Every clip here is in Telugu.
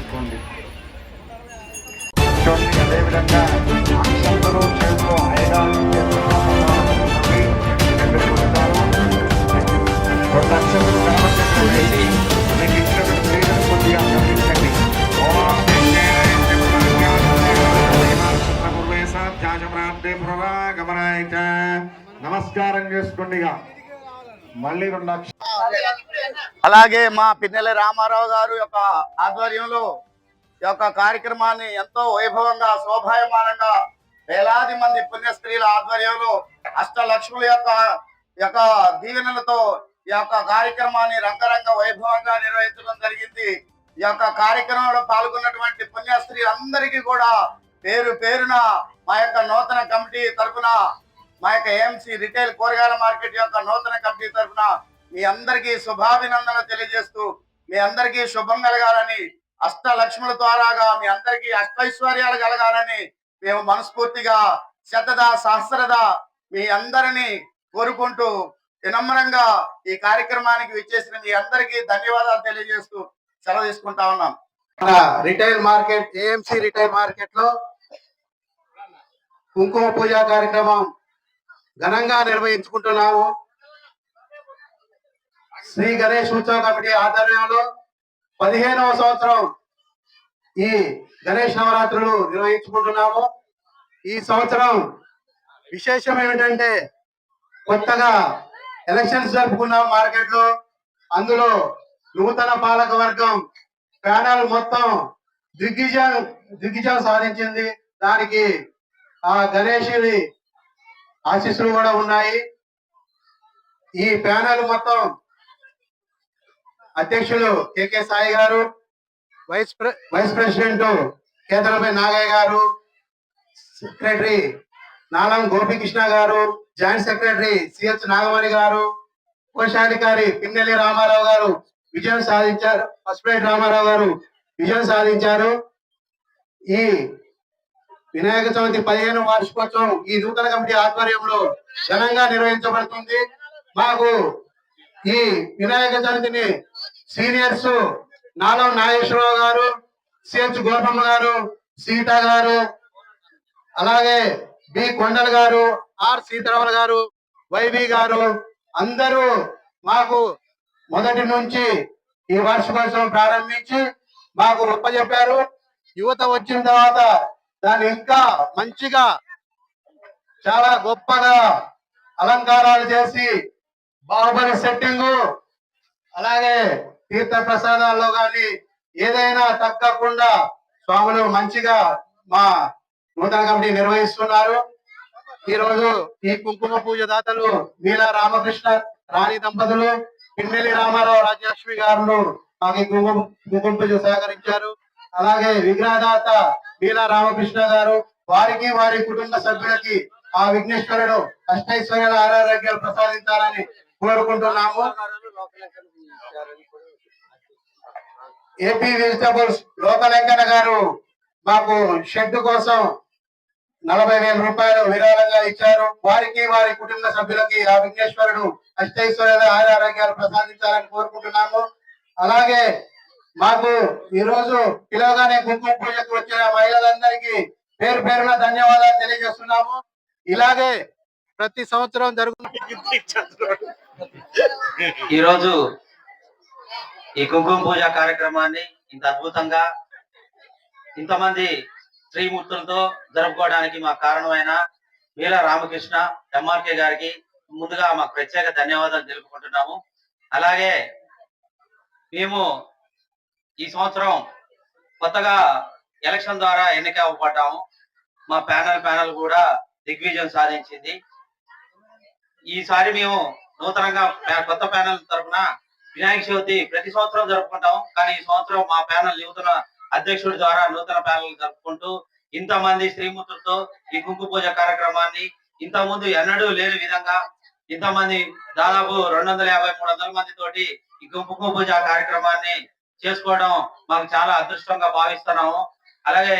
చేసుకోండి చూడండి అదేవిధంగా అందరూ చేతిలో ఐదారు రెండు అక్షరాలు కనబడి వేసి మీకు ఇచ్చినటువంటి క్రీడలు కొద్దిగా గమనించండి నమస్కారం చేసుకోండి ఇక మళ్ళీ రెండు అలాగే మా పిన్నెల రామారావు గారు యొక్క ఆధ్వర్యంలో ఈ యొక్క కార్యక్రమాన్ని ఎంతో వైభవంగా శోభాయమానంగా వేలాది మంది పుణ్యస్త్రీల ఆధ్వర్యంలో అష్టలక్ష్ముల యొక్క ఈ యొక్క దీవెనలతో ఈ యొక్క కార్యక్రమాన్ని రంగరంగ వైభవంగా నిర్వహించడం జరిగింది. ఈ యొక్క కార్యక్రమంలో పాల్గొన్నటువంటి పుణ్యస్త్రీలందరికీ కూడా పేరు పేరున మా యొక్క నూతన కమిటీ తరఫున మా యొక్క ఏఎంసీ రిటైల్ కూరగాయల మార్కెట్ యొక్క నూతన కమిటీ తరఫున మీ అందరికీ శుభాభినందనలు తెలియజేస్తూ మీ అందరికీ శుభం కలగాలని అష్ట లక్ష్ముల ద్వారాగా మీ అందరికీ అష్టైశ్వర్యాలు కలగాలని మేము మనస్ఫూర్తిగా శతద సహస్రద మీ అందరినీ కోరుకుంటూ వినమ్రంగా ఈ కార్యక్రమానికి విచ్చేసిన మీ అందరికీ ధన్యవాదాలు తెలియజేస్తూ సెలవు తీసుకుంటా ఉన్నాం. రిటైల్ మార్కెట్ ఏఎంసి రిటైల్ మార్కెట్లో కుంకుమ పూజ కార్యక్రమం ఘనంగా నిర్వహించుకుంటున్నాము. శ్రీ గణేష్ ఉత్సవ కమిటీ ఆధ్వర్యంలో పదిహేనవ సంవత్సరం ఈ గణేష్ నవరాత్రులు నిర్వహించుకుంటున్నాము. ఈ సంవత్సరం విశేషం ఏమిటంటే కొత్తగా ఎలక్షన్స్ జరుపుకున్నాం మార్కెట్లో అందులో నూతన పాలక వర్గం ప్యానల్ మొత్తం దిగ్విజయం దిగ్విజయం సాధించింది. దానికి ఆ గణేష్ని ఆశీస్సులు కూడా ఉన్నాయి. ఈ ప్యానల్ మొత్తం అధ్యక్షులు కెకే సాయి గారు వైస్ వైస్ ప్రెసిడెంట్ కేంద్రపై నాగయ్య గారు సెక్రటరీ నాలం గోపికృష్ణ గారు జాయింట్ సెక్రటరీ సిహెచ్ నాగమణి గారు కోశాధికారి పిన్నెల్లి రామారావు గారు విజయం సాధించారు. పసుపేటి రామారావు గారు విజయం సాధించారు. ఈ వినాయక చవితి పదిహేను వార్షికోత్సవం ఈ నూతన కమిటీ ఆధ్వర్యంలో ఘనంగా నిర్వహించబడుతుంది. మాకు ఈ వినాయక చవితిని సీనియర్స్ నాలో నాగేశ్వరరావు గారు సిహెచ్ గోపమ్మ గారు సీత గారు అలాగే బి కొండల్ గారు ఆర్ సీతారామన్ గారు వైవి గారు అందరూ మాకు మొదటి నుంచి ఈ వార్షికోత్సవం ప్రారంభించి మాకు చెప్పారు యువత వచ్చిన తర్వాత దాన్ని ఇంకా మంచిగా చాలా గొప్పగా అలంకారాలు చేసి బాహుబలి సెట్టింగ్ అలాగే తీర్థ ప్రసాదాల్లో గాని ఏదైనా తగ్గకుండా స్వాములు మంచిగా మా నూతన కమిటీ నిర్వహిస్తున్నారు. ఈ రోజు ఈ కుంకుమ పూజ దాతలు నీలా రామకృష్ణ రాణి దంపతులు పిన్నెల్లి రామారావు రాజలక్ష్మి గారు మాకు ఈ కుంకుమ కుంకుమ పూజ సహకరించారు. అలాగే విగ్రహదాత నీల రామకృష్ణ గారు వారికి వారి కుటుంబ సభ్యులకి ఆ విఘ్నేశ్వరుడు అష్టైశ్వర్యాల ఆరోగ్యాలు ప్రసాదించాలని కోరుకుంటున్నాము. ఏపీ వెజిటబుల్స్ లోకలెంకన్న గారు మాకు షెడ్ కోసం నలభై వేల రూపాయలు విరాళంగా ఇచ్చారు. వారికి వారి కుటుంబ సభ్యులకి ఆ విఘ్నేశ్వరుడు అష్టైశ్వర్యాల ఆరోగ్యాలు ప్రసాదించాలని కోరుకుంటున్నాము. అలాగే మాకు ఈ రోజు పిలవగానే కుంకుమ పూజకు వచ్చిన మహిళలందరికీ పేరు పేరున ధన్యవాదాలు తెలియజేస్తున్నాము. ఇలాగే ప్రతి సంవత్సరం జరుగుతుంది ఈరోజు ఈ కుంకుమ పూజ కార్యక్రమాన్ని ఇంత అద్భుతంగా ఇంతమంది శ్రీమూర్తులతో జరుపుకోవడానికి మా కారణమైన వీల రామకృష్ణ ఎంఆర్కే గారికి ముందుగా మాకు ప్రత్యేక ధన్యవాదాలు తెలుపుకుంటున్నాము. అలాగే మేము ఈ సంవత్సరం కొత్తగా ఎలక్షన్ ద్వారా ఎన్నిక అవ్వబడ్డాము. మా ప్యానల్ ప్యానల్ కూడా దిగ్విజయం సాధించింది. ఈసారి మేము నూతనంగా కొత్త ప్యానల్ తరఫున వినాయక చవితి ప్రతి సంవత్సరం జరుపుకుంటాం కానీ ఈ సంవత్సరం మా ప్యానల్ నూతన అధ్యక్షుడి ద్వారా నూతన ప్యానల్ జరుపుకుంటూ ఇంతమంది శ్రీమూర్తులతో ఈ కుంకు పూజ కార్యక్రమాన్ని ఇంత ముందు ఎన్నడూ లేని విధంగా ఇంతమంది దాదాపు రెండు వందల యాభై మూడు వందల మంది తోటి ఈ కుంకుమ పూజ కార్యక్రమాన్ని చేసుకోవడం మాకు చాలా అదృష్టంగా భావిస్తున్నాము. అలాగే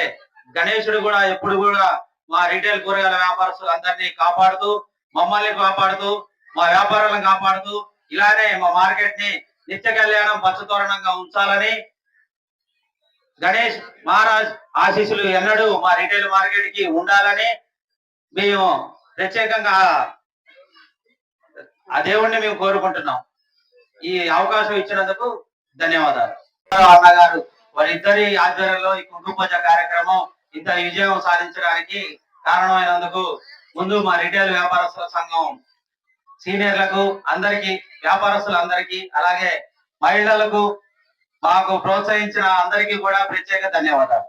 గణేశుడు కూడా ఎప్పుడు కూడా మా రిటైల్ కూరగాయల వ్యాపారస్తులు అందరినీ కాపాడుతూ మమ్మల్ని కాపాడుతూ మా వ్యాపారాలను కాపాడుతూ ఇలానే మా మార్కెట్ని నిత్య కళ్యాణం పచ్చతోరణంగా ఉంచాలని గణేష్ మహారాజ్ ఆశీస్సులు ఎన్నడూ మా రిటైల్ మార్కెట్కి ఉండాలని మేము ప్రత్యేకంగా ఆ దేవుణ్ణి మేము కోరుకుంటున్నాం. ఈ అవకాశం ఇచ్చినందుకు ధన్యవాదాలు. అన్నగారు. వారిద్దరి ఆధ్వర్యంలో ఈ కుటుంబ కార్యక్రమం ఇంత విజయం సాధించడానికి కారణమైనందుకు ముందు మా రిటైల్ వ్యాపారస్తుల సంఘం సీనియర్లకు అందరికీ వ్యాపారస్తులందరికీ అలాగే మహిళలకు మాకు ప్రోత్సహించిన అందరికీ కూడా ప్రత్యేక ధన్యవాదాలు.